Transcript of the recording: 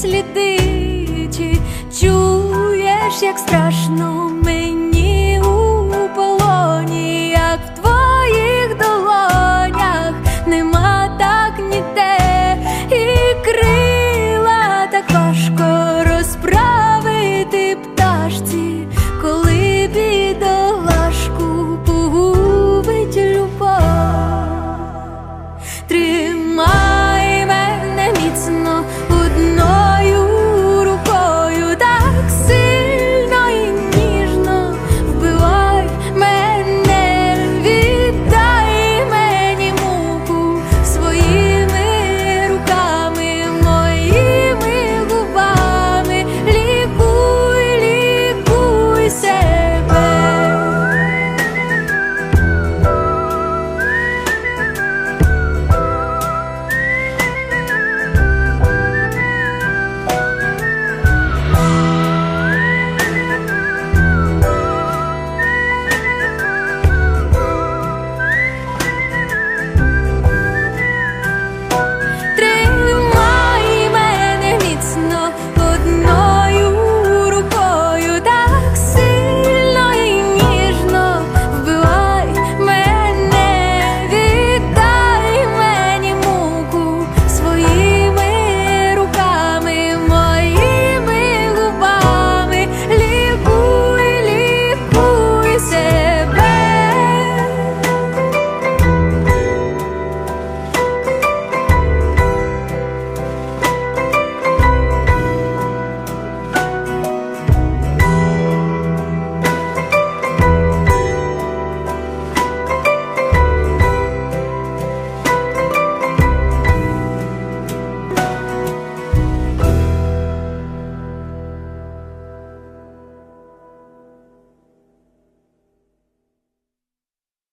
слідичі, чуєш, як страшно мені у полоні, як в твоїх долонях нема.